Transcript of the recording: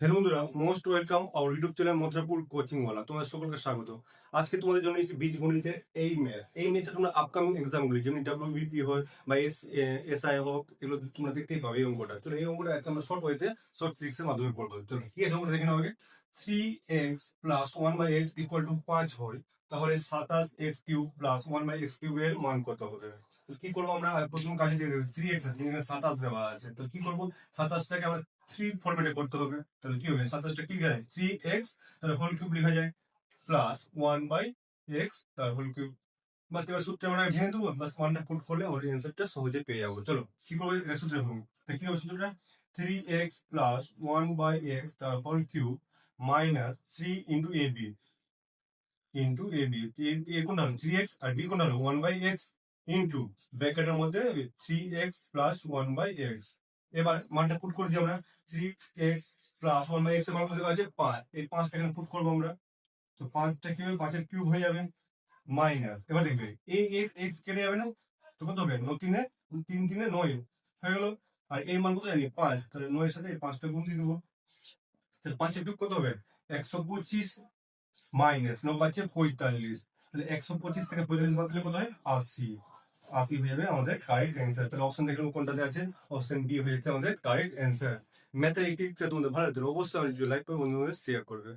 Hello বন্ধুরা most welcome our YouTube channel Mathurapur coaching ওয়ালা তোমাদের সকলকে স্বাগত। আজকে তোমাদের জন্য এসেছি বীজ গণিতের এই ম্যাথ এই ম্যাথটা তোমরা আপকামিং এক্সামগুলি যেমন ডাব্লিউবিপি হয় বা এস এসআই হোক, এগুলো তোমরা দেখতেই পাবে এই অঙ্কটা। চলো এই অঙ্কটা একটা আমরা শর্ট ওয়েতে শর্ট ট্রিক্সের মাধ্যমে করব। চলো, কি আছে অঙ্কটা দেখে নাও আগে। Three x plus one by x equal to পাঁচ হয়। তাহলে সাতাশ x cube plus one by x cube এর মান কত হবে? কি করব আমরা? প্রথম কাজে থ্রি এক্স আছে সাতাশ দেওয়া আছে। তো কি করব? সাতাশটাকে আমরা থ্রি ফরম্যাটে করতে হবে। তাহলে কি হবে? সাতাশটা কি যায়? থ্রি এক্স তাহলে হোল কিউব লেখা যায়। প্লাস ওয়ান বাই এক্স তার হোল কিউব বাস, এবার সূত্রে আমরা ভেঙে দেবো। বাস ওয়ানটা পুট করলে আমাদের অ্যান্সারটা সহজে পেয়ে যাব। চলো, কি করব? এটা সূত্রে ভাঙবো তা কি হবে সূত্রটা? Three x plus one by x তার whole cube minus three into a b into a b a কোনটা হলো? থ্রি এক্স আর বি কোনটা হলো? ওয়ান বাই এক্স ইন্টু ব্র্যাকেটের মধ্যে three x plus one by x এবার মানটা পুট করে দিই আমরা। Three x plus one by এক্সের মান কত আছে? পাঁচ। এই পাঁচটা এখানে পুট করব আমরা। তো পাঁচটা কি হবে? পাঁচের কিউব হয়ে যাবে মাইনাস এবার দেখবে এই এক্স এক্স কেটে যাবে না? তো কত হবে? ন তিনে? তিন তিনে নয়। হয়ে গেল। আর এই মান কত জানি? পাঁচ। তাহলে নয়ের সাথে পাঁচটা গুণ দিয়ে দেবো। তাহলে পাঁচের কিউব কত হবে? একশো পঁচিশ মাইনাস ন পাচ্ছে পঁয়তাল্লিশ। তাহলে একশো পঁচিশ থেকে পঁয়তাল্লিশ বাদ দিলে কত হয়? আশি। আশি হয়ে আমাদের কারেক্ট অ্যান্সার তাহলে অপশন দেখলাম কোনটাতে আছে। অপশন ডি হয়েছে আমাদের কারেক্ট অ্যান্সার ম্যাথের একটি তোমাদের ভালো লাগবে অবশ্যই লাইক করে বন্ধুদের শেয়ার করবে।